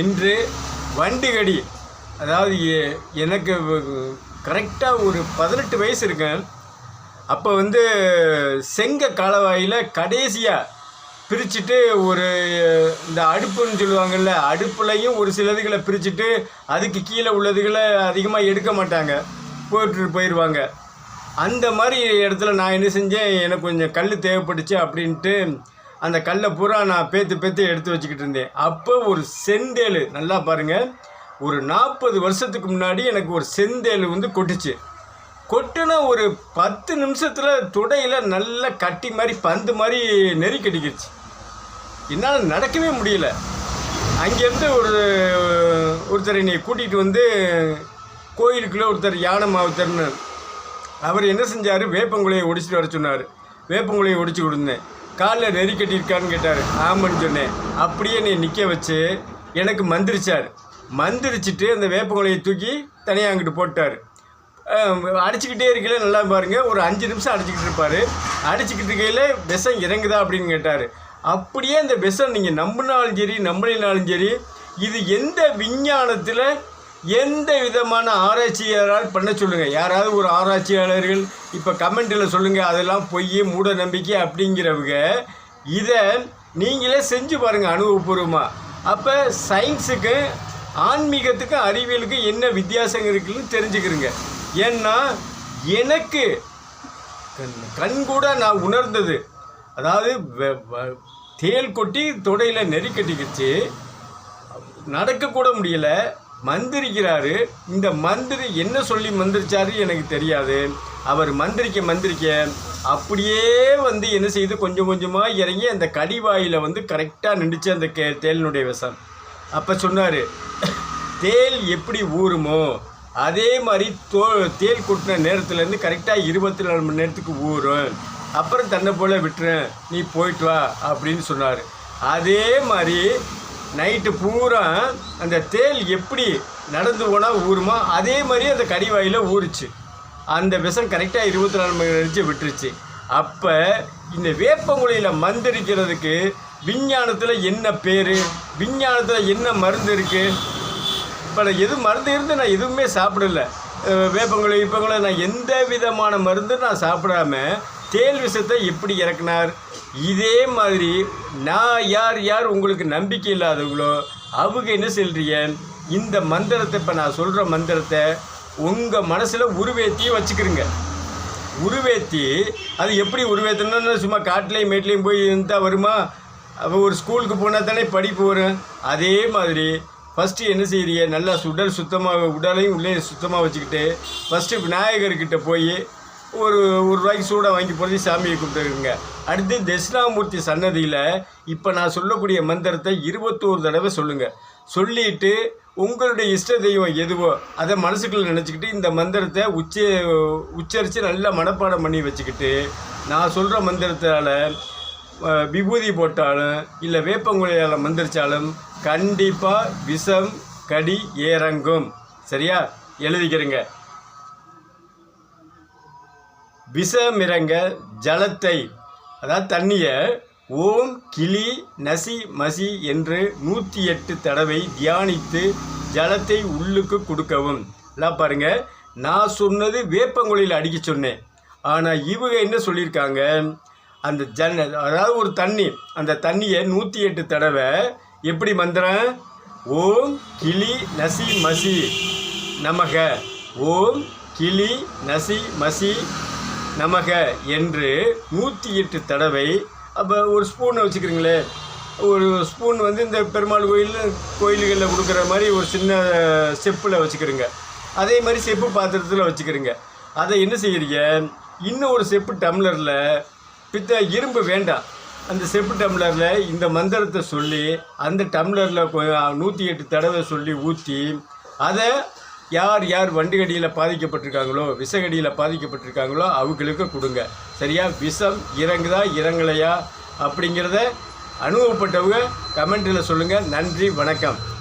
இன்று வண்டுகடி. அதாவது எனக்கு கரெக்டாக ஒரு பதினெட்டு வயசு இருக்கேன். அப்போ வந்து செங்க காலவாயில் கடைசியாக பிரிச்சுட்டு ஒரு இந்த அடுப்புன்னு சொல்லுவாங்கள்ல அடுப்புலையும் ஒரு சிலதுகளை பிரிச்சுட்டு அதுக்கு கீழே உள்ளதுகளை அதிகமாக எடுக்க மாட்டாங்க. போட்டு போயிடுவாங்க அந்த மாதிரி இடத்துல நான் என்ன செஞ்சேன் எனக்கு கொஞ்சம் கல் தேவைப்பட்டுச்சு அப்படின்ட்டு அந்த கல்லை பூரா நான் பேத்து பேத்து எடுத்து வச்சுக்கிட்டு இருந்தேன். அப்போ ஒரு செந்தேல் நல்லா பாருங்கள் ஒரு நாற்பது வருஷத்துக்கு முன்னாடி எனக்கு ஒரு செந்தேல் வந்து கொட்டுச்சு. கொட்டுன ஒரு பத்து நிமிஷத்தில் துடையில் நல்லா கட்டி மாதிரி பந்து மாதிரி நெறி கட்டிக்கிடுச்சு என்னால் நடக்கவே முடியல. அங்கேருந்து ஒரு ஒருத்தர் என்னை கூட்டிகிட்டு வந்து கோயிலுக்குள்ளே ஒருத்தர் யானை மாவுத்தர்னு அவர் என்ன செஞ்சார்? வேப்பங்குலையை ஒடிச்சிட்டு வர சொன்னார். வேப்பங்குலையை ஒடிச்சு கொடுந்தேன் காலில் நெறி கட்டியிருக்கான்னு கேட்டார். ஆமான்னு சொன்னேன். அப்படியே நீ நிற்க வச்சு எனக்கு மந்திரிச்சார். மந்திரிச்சிட்டு அந்த வேப்பங்குலையை தூக்கி தனியாக அங்கிட்டு போட்டார். அடிச்சுக்கிட்டே இருக்கல நல்லா பாருங்கள் ஒரு அஞ்சு நிமிஷம் அடிச்சுக்கிட்டு இருப்பார். அடிச்சுக்கிட்டு இருக்கையில் விஷம் இறங்குதா அப்படின்னு கேட்டார். அப்படியே அந்த விஷம் நீங்கள் நம்பினாலும் சரி நம்பினாலும் சரி இது எந்த விஞ்ஞானத்தில் எந்த விதமான ஆராய்ச்சியாளர் பண்ண சொல்லுங்கள் யாராவது ஒரு ஆராய்ச்சியாளர்கள் இப்போ கமெண்ட்டில் சொல்லுங்கள் அதெல்லாம் பொய் மூட நம்பிக்கை அப்படிங்கிறவங்க இதை நீங்களே செஞ்சு பாருங்கள் அனுபவபூர்வமாக அப்போ சயின்ஸுக்கு ஆன்மீகத்துக்கும் அறிவியலுக்கும் என்ன வித்தியாசம் இருக்குன்னு தெரிஞ்சுக்கிறங்க. ஏன்னா எனக்கு கண் கண் கூட நான் உணர்ந்தது. அதாவது தேல் வ- தேள் கொட்டி தொடையில் நெறி கட்டிக்கிச்சு. நடக்கக்கூட முடியல. மந்திரிக்கிறாரு. இந்த மந்திரி என்ன சொல்லி மந்திரிச்சாரு எனக்கு தெரியாது. அவர் மந்திரிக்க மந்திரிக்க அப்படியே வந்து என்ன செய்து கொஞ்சம் கொஞ்சமாக இறங்கி அந்த கடிவாயில் வந்து கரெக்டாக நின்றுச்சு அந்த கே தேலினுடைய விஷம். அப்போ சொன்னார் தேல் எப்படி ஊறுமோ அதே மாதிரி தோ தேல் கொட்டின நேரத்துலேருந்து கரெக்டாக இருபத்தி நாலு மணி நேரத்துக்கு ஊறும். அப்புறம் தன்னை போல் விட்டுறேன் நீ போயிட்டு வா அப்படின்னு சொன்னார். அதே மாதிரி நைட்டு பூரா அந்த தேல் எப்படி நடந்து போனால் ஊறுமோ அதே மாதிரி அந்த கடிவாயில் ஊறுச்சு. அந்த விஷம் கரெக்டாக இருபத்தி நாலு மணி நேரம் விட்டுருச்சு. அப்போ இந்த வேப்பங்குழியில் மந்திரிக்கிறதுக்கு விஞ்ஞானத்தில் என்ன பேர்? விஞ்ஞானத்தில் என்ன மருந்து இருக்குது இப்போ நான் எது மருந்து இருந்து நான் எதுவுமே சாப்பிடல. வேப்பங்குழி இப்பங்குழி நான் எந்த விதமான மருந்து நான் சாப்பிடாம தேல் விஷத்தை எப்படி இறக்குனார்? இதே மாதிரி நான் யார் யார் உங்களுக்கு நம்பிக்கை இல்லாதவங்களோ அவங்க என்ன சொல்கிறீங்க இந்த மந்திரத்தை இப்போ நான் சொல்கிற மந்திரத்தை உங்கள் மனசில் உருவேத்தி வச்சுக்கிறீங்க உருவேத்தி அது எப்படி உருவேற்றணும்னு சும்மா காட்டுலேயும் மேட்லேயும் போய் இருந்தால் வருமா? அப்போ ஒரு ஸ்கூலுக்கு போனால் தானே படிப்பு வரும். அதே மாதிரி ஃபஸ்ட்டு என்ன செய்கிறீங்க நல்லா உடல் சுத்தமாக உடலையும் உள்ளே சுத்தமாக வச்சுக்கிட்டு ஃபஸ்ட்டு விநாயகர்கிட்ட போய் ஒரு ஒரு ரூபாய்க்கு சூடாக வாங்கி போய் சாமியை கும்பிட்டுருக்குங்க அடுத்து தட்சிணாமூர்த்தி சன்னதியில் இப்போ நான் சொல்லக்கூடிய மந்திரத்தை இருபத்தோரு தடவை சொல்லுங்கள் சொல்லிட்டு உங்களுடைய இஷ்ட தெய்வம் எதுவோ அதை மனசுக்குள்ள நினச்சிக்கிட்டு இந்த மந்திரத்தை உச்ச உச்சரித்து நல்லா மனப்பாடம் பண்ணி வச்சுக்கிட்டு நான் சொல்கிற மந்திரத்தால் விபூதி போட்டாலும் இல்லை வேப்பங்குழையால் மந்திரிச்சாலும் கண்டிப்பாக விஷம் கடி ஏறங்கும். சரியா? எழுதிக்கிறேங்க. விஷமிறங்க ஜலத்தை அதாவது தண்ணியை ஓம் கிளி நசி மசி என்று நூற்றி எட்டு தடவை தியானித்து ஜலத்தை உள்ளுக்கு கொடுக்கவும். எல்லாம் பாருங்கள் நான் சொன்னது வேப்பங்குழியில் அடிக்க சொன்னேன். ஆனால் இவங்க என்ன சொல்லியிருக்காங்க? அந்த ஜன அதாவது ஒரு தண்ணி அந்த தண்ணியை நூற்றி எட்டு தடவை எப்படி மந்திரம்? ஓம் கிளி நசி மசி நமக ஓம் கிளி நசி மசி நமக என்று நூற்றி எட்டு தடவை அப்போ ஒரு ஸ்பூனை வச்சுக்கிறீங்களே ஒரு ஸ்பூன் வந்து இந்த பெருமாள் கோயில் கோயில்களில் கொடுக்குற மாதிரி ஒரு சின்ன செப்பில் வச்சுக்கிறீங்க. அதே மாதிரி செப்பு பாத்திரத்தில் வச்சுக்கிறீங்க. அதை என்ன செய்கிறீங்க இன்னும் ஒரு செப்பு டம்ளரில் பித்த இரும்பு வேண்டாம். அந்த செப்பு டம்ளரில் இந்த மந்திரத்தை சொல்லி அந்த டம்ளரில் நூற்றி எட்டு தடவை சொல்லி ஊற்றி அதை யார் யார் வண்டுகடியில் பாதிக்கப்பட்டிருக்காங்களோ விஷகடியில் பாதிக்கப்பட்டிருக்காங்களோ அவங்களுக்கு கொடுங்க. சரியா? விஷம் இறங்குதா இறங்கலையா? அப்படிங்கிறத அனுபவப்பட்டவங்க கமெண்ட்டில் சொல்லுங்கள் நன்றி வணக்கம்.